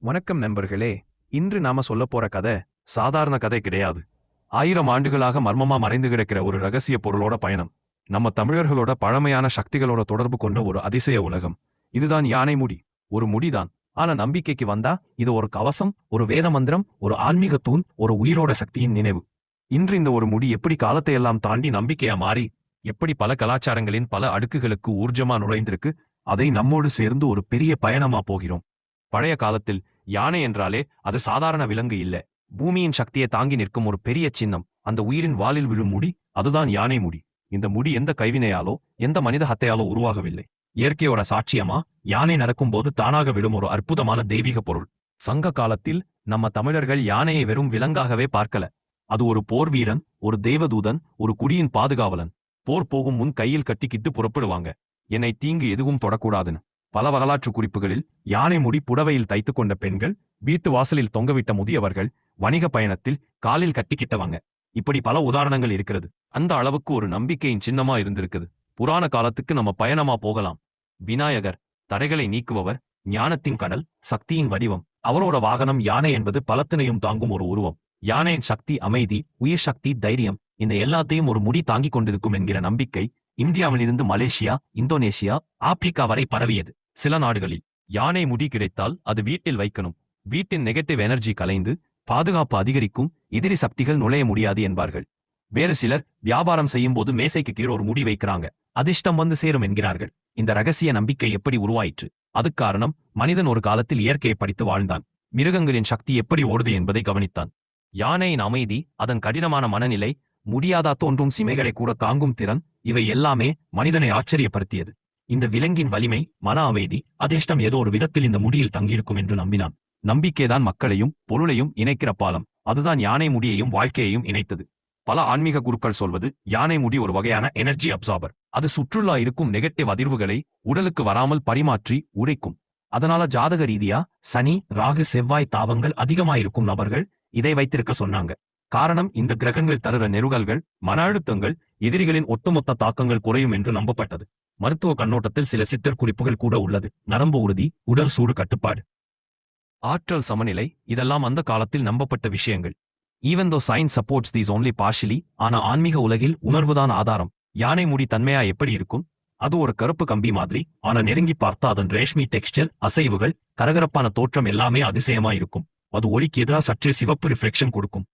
வணக்கம் நண்பர்களே இன்று நாம சொல்லப் போற கதை சாதாரண கதை கிடையாது. ஆயிரம் ஆண்டுகளாக மர்மமா மறைந்து கிடக்கிற ஒரு ரகசிய பொருளோட பயணம். நம்ம தமிழர்களோட பழமையான சக்திகளோட தொடர்பு கொண்ட ஒரு அதிசய உலகம். இதுதான் யானை முடி. ஒரு முடிதான். ஆனா நம்பிக்கைக்கு வந்தா இது ஒரு கவசம் ஒரு வேத மந்திரம் ஒரு ஆன்மீக தூண் ஒரு உயிரோட சக்தியின் நினைவு. இன்று இந்த ஒரு முடி எப்படி காலத்தை எல்லாம் தாண்டி நம்பிக்கையா மாறி எப்படி பல கலாச்சாரங்களின் பல அடுக்குகளுக்கு ஊர்ஜமா நுழைந்திருக்கு அதை நம்மோடு சேர்ந்து ஒரு பெரிய பயணமா போகிறோம். பழைய காலத்தில் யானை என்றாலே அது சாதாரண விலங்கு இல்ல. பூமியின் சக்தியை தாங்கி நிற்கும் ஒரு பெரிய சின்னம். அந்த உயிரின் வாலில் விழும் முடி அதுதான் யானை முடி. இந்த முடி எந்த கைவினையாலோ எந்த மனித ஹத்தையாலோ உருவாகவில்லை. இயற்கையோட சாட்சியமா? யானை நடக்கும்போது தானாக விழும் ஒரு அற்புதமான தெய்வீக பொருள். சங்க காலத்தில் நம்ம தமிழர்கள் யானையை வெறும் விலங்காகவே பார்க்கல. அது ஒரு போர் வீரன் ஒரு தெய்வதூதன் ஒரு குடியின் பாதுகாவலன். போர் போகும் முன் கையில் கட்டிக்கிட்டு புறப்படுவாங்க. என்னை தீங்கு எதுவும் தொடக்கூடாதுன்னு. பல வரலாற்று குறிப்புகளில் யானை முடி புடவையில் தைத்துக் கொண்ட பெண்கள் வீட்டு வாசலில் தொங்கவிட்ட முதியவர்கள் வணிக பயணத்தில் காலில் கட்டிக்கிட்டவங்க. இப்படி பல உதாரணங்கள் இருக்கிறது. அந்த அளவுக்கு ஒரு நம்பிக்கையின் சின்னமா இருந்திருக்குது. புராண காலத்துக்கு நம்ம பயணமா போகலாம். விநாயகர் தடைகளை நீக்குபவர் ஞானத்தின் கடல் சக்தியின் வடிவம். அவரோட வாகனம் யானை என்பது பலத்தினையும் தாங்கும் ஒரு உருவம். யானையின் சக்தி அமைதி உயிர் சக்தி தைரியம் இந்த எல்லாத்தையும் ஒரு முடி தாங்கிக் கொண்டிருக்கும் என்கிற நம்பிக்கை இந்தியாவிலிருந்து மலேசியா இந்தோனேஷியா ஆப்பிரிக்கா வரை பரவியது. சில நாடுகளில் யானை முடி கிடைத்தால் அது வீட்டில் வைக்கணும். வீட்டின் நெகட்டிவ் எனர்ஜி கலைந்து பாதுகாப்பு அதிகரிக்கும் எதிரி சக்திகள் நுழைய முடியாது என்பார்கள். வேறு சிலர் வியாபாரம் செய்யும் போது மேசைக்கு கீழ் ஒரு முடி வைக்கிறாங்க. அதிர்ஷ்டம் வந்து சேரும் என்கிறார்கள். இந்த ரகசிய நம்பிக்கை எப்படி உருவாயிற்று? அது காரணம் மனிதன் ஒரு காலத்தில் இயற்கையை படித்து வாழ்ந்தான். மிருகங்களின் சக்தி எப்படி ஓடுது என்பதை கவனித்தான். யானையின் அமைதி அதன் கடினமான மனநிலை முடியாதா தோன்றும் சிமைகளை கூட தாங்கும் திறன் இவை எல்லாமே மனிதனை ஆச்சரியப்படுத்தியது. இந்த விலங்கின் வலிமை மன அமைதி அதிர்ஷ்டம் ஏதோ ஒரு விதத்தில் இந்த முடியில் தங்கியிருக்கும் என்று நம்பினான். நம்பிக்கைதான் மக்களையும் பொருளையும் இணைக்கிற பாலம். அதுதான் யானை முடியையும் வாழ்க்கையையும் இணைத்தது. பல ஆன்மீக குருக்கள் சொல்வது யானை முடி ஒரு வகையான எனர்ஜி அப்சார்பர் அது சுற்றுலா இருக்கும் நெகட்டிவ் அதிர்வுகளை உடலுக்கு வராமல் பரிமாற்றி உடைக்கும். அதனால ஜாதக ரீதியா சனி ராகு செவ்வாய் தாவங்கள் அதிகமாயிருக்கும் நபர்கள் இதை வைத்திருக்க சொன்னாங்க. காரணம் இந்த கிரகங்கள் தருகிற நெருகல்கள் மன அழுத்தங்கள் எதிரிகளின் ஒட்டுமொத்த தாக்கங்கள் குறையும் என்று நம்பப்பட்டது. மருத்துவ கண்ணோட்டத்தில் சில சித்தர் குறிப்புகள் கூட உள்ளது. நரம்பு உறுதி உடல் சூடு கட்டுப்பாடு. ஆற்றல் சமநிலை இதெல்லாம் அந்த காலத்தில் நம்பப்பட்ட விஷயங்கள். Even though science supports these only partially ஆனா ஆன்மீக உலகில் உணர்வுதான் ஆதாரம். யானை முடி தன்மையா எப்படி இருக்கும்? அது ஒரு கருப்பு கம்பி மாதிரி ஆனா நெருங்கி பார்த்தா அதன் ரேஷ்மி டெக்ஸ்டர் அசைவுகள் கரகரப்பான தோற்றம் எல்லாமே அதிசயமா இருக்கும் அது ஒளிக்கு எதிராக சற்றே சிவப்பு ரிஃப்ளெக்ஷன் கொடுக்கும்.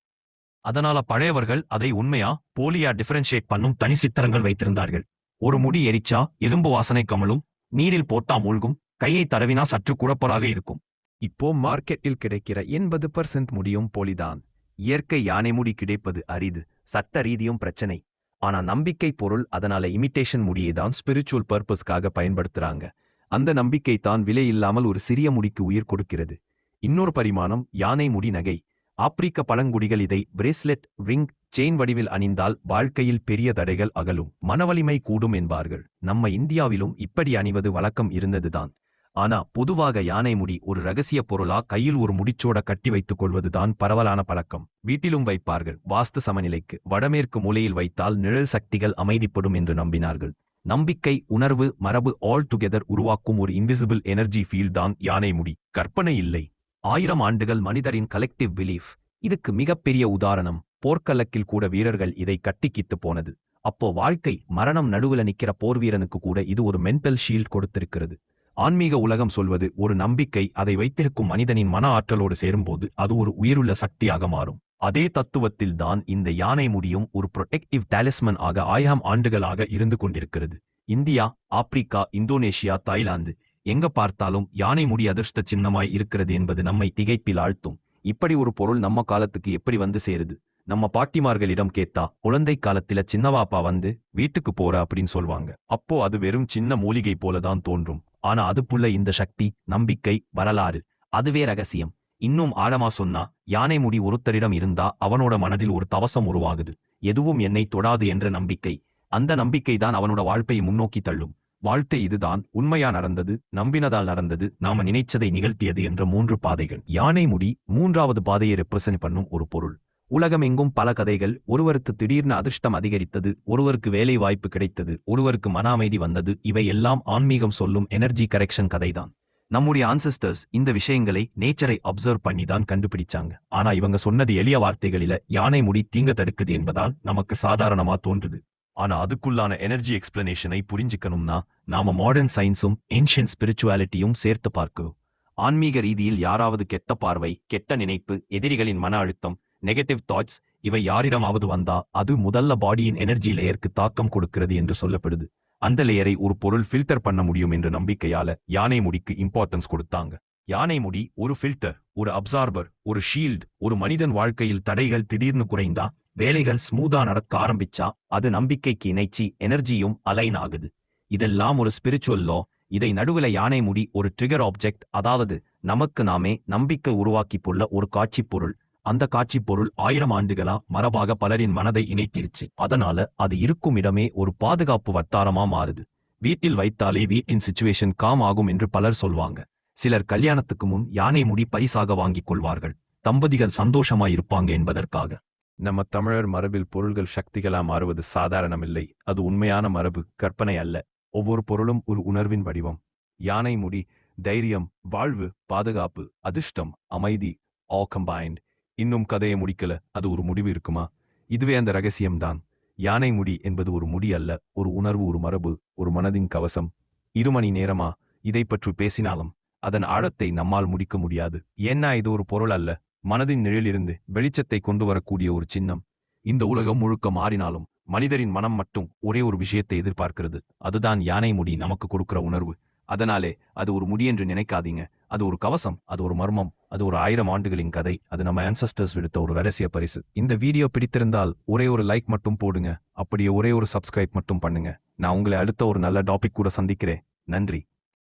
அதனால பழையவர்கள் அதை உண்மையா போலியா டிஃபரன்ஷியேட் பண்ணும் தனி சித்திரங்கள் வைத்திருந்தார்கள். ஒரு முடி எரிச்சா எலும்பு வாசனை கமலும் நீரில் போட்டா மூழ்கும் கையை தடவினா சற்று குழப்பலாக இருக்கும். இப்போ மார்க்கெட்டில் கிடைக்கிற எண்பது பர்சன்ட் முடியும் போலிதான். இயற்கை யானை முடி கிடைப்பது அரிது சட்ட ரீதியும் பிரச்சனை. ஆனா நம்பிக்கை பொருள் அதனால இமிட்டேஷன் முடியை தான் ஸ்பிரிச்சுவல் பர்பஸ்க்காக பயன்படுத்துறாங்க. அந்த நம்பிக்கை தான் விலை இல்லாமல் ஒரு சிறிய முடிக்கு உயிர் கொடுக்கிறது. இன்னொரு பரிமாணம் யானை முடி நகை. ஆப்பிரிக்க பழங்குடிகள் இதை பிரேஸ்லெட் ரிங் செயின் வடிவில் அணிந்தால் வாழ்க்கையில் பெரிய தடைகள் அகலும் மனவலிமை கூடும் என்பார்கள். நம்ம இந்தியாவிலும் இப்படி அணிவது வழக்கம் இருந்ததுதான். ஆனா பொதுவாக யானை முடி ஒரு ரகசிய பொருளா கையில் ஒரு முடிச்சோட கட்டி வைத்துக் கொள்வதுதான் பரவலான பழக்கம். வீட்டிலும் வைப்பார்கள். வாஸ்து சமநிலைக்கு வடமேற்கு மூலையில் வைத்தால் நிழல் சக்திகள் அமைதிப்படும் என்று நம்பினார்கள். நம்பிக்கை உணர்வு மரபு ஆல் டுகெதர் உருவாக்கும் ஒரு இன்விசிபிள் எனர்ஜி ஃபீல்ட் தான் யானை முடி. கற்பனை இல்லை. ஆயிரம் ஆண்டுகள் மனிதரின் கலெக்டிவ் பிலீஃப் இதுக்கு மிகப்பெரிய உதாரணம் போர்க்களத்தில் கூட வீரர்கள் இதை கட்டிக்கிட்டு போனது. அப்போ வாழ்க்கை மரணம் நடுவுல நிக்கிற போர் வீரனுக்கு கூட இது ஒரு மென்டல் ஷீல்ட் கொடுத்திருக்கிறது. ஆன்மீக உலகம் சொல்வது ஒரு நம்பிக்கை அதை வைத்திருக்கும் மனிதனின் மன ஆற்றலோடு சேரும்போது அது ஒரு உயிருள்ள சக்தியாக மாறும். அதே தத்துவத்தில் தான் இந்த யானை முடியும் ஒரு புரொடெக்டிவ் டாலிஸ்மன் ஆக ஆயிரம் ஆண்டுகளாக இருந்து கொண்டிருக்கிறது. இந்தியா ஆப்பிரிக்கா இந்தோனேஷியா தாய்லாந்து எங்க பார்த்தாலும் யானை முடி அதிர்ஷ்ட சின்னமாய் இருக்கிறது என்பது நம்மை திகைப்பில் ஆழ்த்தும். இப்படி ஒரு பொருள் நம்ம காலத்துக்கு எப்படி வந்து சேருது? நம்ம பாட்டிமார்களிடம் கேட்டா குழந்தை காலத்தில சின்னவாப்பா வந்து வீட்டுக்கு போற அப்படின்னு சொல்வாங்க. அப்போ அது வெறும் சின்ன மூலிகை போலதான் தோன்றும். ஆனா அதுக்குள்ள இந்த சக்தி நம்பிக்கை வரலாறு அதுவே ரகசியம். இன்னும் ஆழமா சொன்னா யானை முடி ஒருத்தரிடம் இருந்தா அவனோட மனதில் ஒரு தவசம் உருவாகுது. எதுவும் என்னை தொடாது என்ற நம்பிக்கை. அந்த நம்பிக்கை தான் அவனோட வாழ்க்கையை முன்னோக்கி தள்ளும். வாழ்க்கை இதுதான். உண்மையா நடந்தது நம்பினதால் நடந்தது. நாம நினைச்சதை நிகழ்த்தியது என்ற மூன்று பாதைகள். யானை முடி மூன்றாவது பாதையை ரெப்ரசன்ட் பண்ணும் ஒரு பொருள். உலகமெங்கும் பல கதைகள். ஒருவருக்கு திடீர்னு அதிர்ஷ்டம் அதிகரித்தது ஒருவருக்கு வேலை வாய்ப்பு கிடைத்தது ஒருவருக்கு மன அமைதி வந்தது. இவை எல்லாம் ஆன்மீகம் சொல்லும் எனர்ஜி கரெக்ஷன் கதைதான். நம்முடைய ஆன்சஸ்டர்ஸ் இந்த விஷயங்களை நேச்சரை அப்சர்வ் பண்ணி தான் கண்டுபிடிச்சாங்க. ஆனா இவங்க சொன்னது எளிய வார்த்தைகளில யானை முடி தீங்க தடுக்குது என்பதால் நமக்கு சாதாரணமா தோன்றுது. ஆனா அதுக்குள்ளான எனர்ஜி எக்ஸ்பிளனேஷனை புரிஞ்சுக்கணும்னா நாம மாடர்ன் சயின்ஸும் ஏன்ஷியன் ஸ்பிரிச்சுவாலிட்டியும் சேர்த்து பார்க்கிறோம் ஆன்மீக ரீதியில் யாராவது கெட்ட பார்வை கெட்ட நினைப்பு எதிரிகளின் மன அழுத்தம் நெகட்டிவ் தாட்ஸ் இவை யாரிடமாவது வந்தா அது முதல்ல பாடியின் எனர்ஜி லேயருக்கு தாக்கம் கொடுக்கிறது என்று சொல்லப்படுது. அந்த லேயரை ஒரு பொருள் ஃபில்டர் பண்ண முடியும் என்ற நம்பிக்கையால யானை முடிக்கு இம்பார்ட்டன்ஸ் கொடுத்தாங்க. யானை முடி ஒரு ஃபில்டர் ஒரு அப்சார்பர் ஒரு ஷீல்ட் ஒரு மனிதன் வாழ்க்கையில் தடைகள் திடீர்னு குறைந்தா வேலைகள் ஸ்மூதா நடக்க ஆரம்பிச்சா அது நம்பிக்கைக்கு இணைச்சி எனர்ஜியும் அலைன் ஆகுது. இதெல்லாம் ஒரு ஸ்பிரிச்சுவல் லா இதை நடுவுல யானை முடி ஒரு ட்ரிகர் ஆப்ஜெக்ட் அதாவது நமக்கு நாமே நம்பிக்கை உருவாக்கி புள்ள ஒரு காட்சி பொருள் அந்த காட்சி பொருள் ஆயிரம் ஆண்டுகளா மரபாக பலரின் மனதை இணைத்திருச்சு. அதனால அது இருக்கும் இடமே ஒரு பாதுகாப்பு வட்டாரமா மாறுது. வீட்டில் வைத்தாலே வீட்டின் சுச்சுவேஷன் காம் ஆகும் என்று பலர் சொல்வாங்க. சிலர் கல்யாணத்துக்கு முன் யானை முடி பரிசாக வாங்கிக் கொள்வார்கள். தம்பதிகள் சந்தோஷமா இருப்பாங்க என்பதற்காக. நம்ம தமிழர் மரபில் பொருள்கள் சக்திகளா மாறுவது சாதாரணமில்லை. அது உண்மையான மரபு கற்பனை அல்ல. ஒவ்வொரு பொருளும் ஒரு உணர்வின் வடிவம். யானை முடி தைரியம் வாழ்வு பாதுகாப்பு அதிர்ஷ்டம் அமைதி all combined. இன்னும் கதையை முடிக்கல. அது ஒரு முடிவு இருக்குமா? இதுவே அந்த ரகசியம்தான். யானை முடி என்பது ஒரு முடி அல்ல ஒரு உணர்வு ஒரு மரபு ஒரு மனதின் கவசம். இரு மணி நேரமா? இதை பற்றி பேசினாலும். அதன் ஆழத்தை நம்மால் முடிக்க முடியாது. ஏன்னா இது ஒரு பொருள் அல்ல. மனதின் நிழலிருந்து வெளிச்சத்தை கொண்டு வரக்கூடிய ஒரு சின்னம். இந்த உலகம் முழுக்க மாறினாலும் மனிதரின் மனம் மட்டும் ஒரே ஒரு விஷயத்தை எதிர்பார்க்கிறது. அதுதான் யானை முடி நமக்கு கொடுக்கிற உணர்வு. அதனாலே அது ஒரு முடி என்று நினைக்காதீங்க. அது ஒரு கவசம் அது ஒரு மர்மம் அது ஒரு ஆயிரம் ஆண்டுகளின் கதை அது நம்ம ஆன்சஸ்டர்ஸ் விடுத்த ஒரு ரகசிய பரிசு. இந்த வீடியோ பிடித்திருந்தால் ஒரே ஒரு லைக் மட்டும் போடுங்க. அப்படியே ஒரே ஒரு சப்ஸ்கிரைப் மட்டும் பண்ணுங்க. நான் உங்களை அடுத்த ஒரு நல்ல டாபிக் கூட சந்திக்கிறேன். நன்றி.